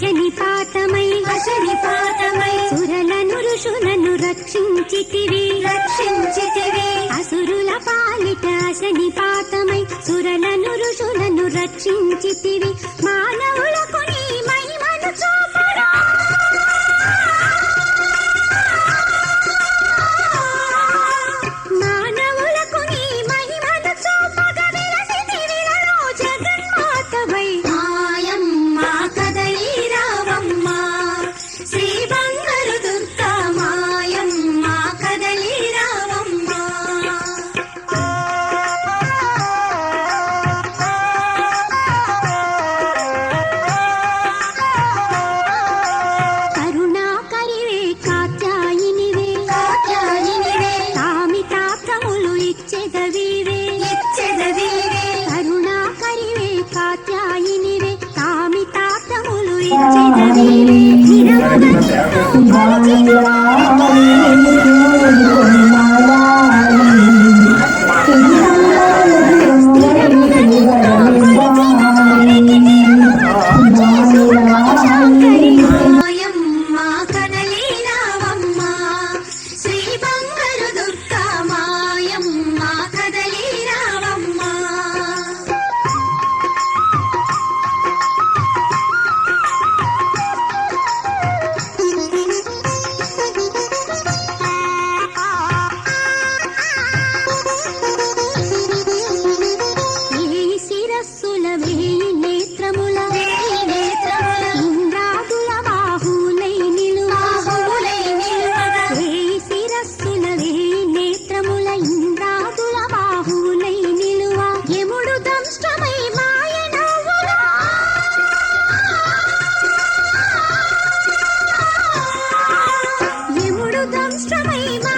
వశనిపాతమై వశనిపాతమై సురలను ఋషులను రక్షించితివి. రక్షించితివి. అసురుల పాలిట శనిపాతమై సురలను ఋషులను రక్షించితివి. కరుణాకరివే కాత్యాయినివే కామితార్థములు తాతములు ఇచ్చేదవీరే యముడు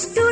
Cristo